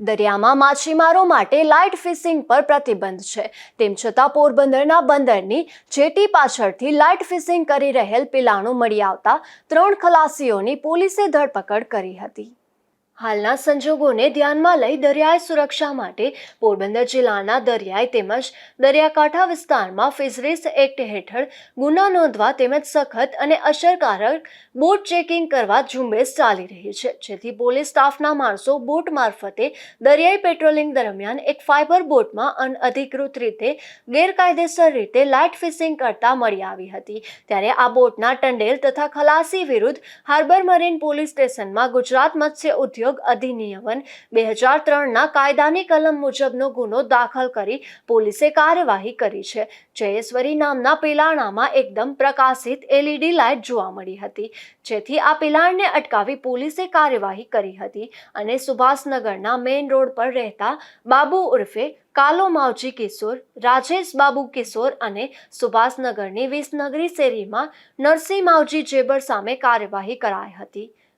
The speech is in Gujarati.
દરિયામાં માછીમારો માટે લાઇટ ફિશિંગ પર પ્રતિબંધ છે. તેમ છતાં પોરબંદરના બંદરની જેટી પાછળથી લાઇટ ફિશિંગ કરી રહેલ પિલાણું મળી આવતા ત્રણ ખલાસીઓની પોલીસે ધરપકડ કરી હતી. હાલના સંજોગોને ધ્યાનમાં લઈ દરિયાઈ સુરક્ષા માટે પોરબંદર જિલ્લાના દરિયાઈ તેમજ દરિયાકાંઠા વિસ્તારમાં ફિશરીઝ એક્ટ હેઠળ ગુના નોંધવા તેમજ સખત અને અસરકારક બોટ ચેકિંગ કરવા ઝુંબેશ ચાલી રહી છે. જેથી પોલીસ સ્ટાફના માણસો બોટ મારફતે દરિયાઈ પેટ્રોલિંગ દરમિયાન એક ફાઇબર બોટમાં અનઅધિકૃત રીતે ગેરકાયદેસર રીતે લાઇટ ફિશિંગ કરતા મળી આવી હતી. ત્યારે આ બોટના ટંડેલ તથા ખલાસી વિરુદ્ધ હાર્બર મરીન પોલીસ સ્ટેશનમાં ગુજરાત મત્સ્ય ઉદ્યોગ અધિનિયમન બે હજાર ત્રણના કાયદાની કલમ મુજબનો ગુનો દાખલ કરી પોલીસે કાર્યવાહી કરી છે. જયેશ્વરી નામના પિલાણામાં એકદમ પ્રકાશિત એલઈડી લાઇટ જોવા મળી હતી. જેથી આ પિલાણને અટકાવી પોલીસે કાર્યવાહી કરી હતી અને સુભાષનગરના મેઇન રોડ પર રહેતા બાબુ ઉર્ફે કાલો માવજી કિશોર, રાજેશ બાબુ કિશોર અને સુભાષનગરની વિસનગરી શેરીમાં નરસિંહ માવજી જેબર સામે કાર્યવાહી કરાઈ હતી.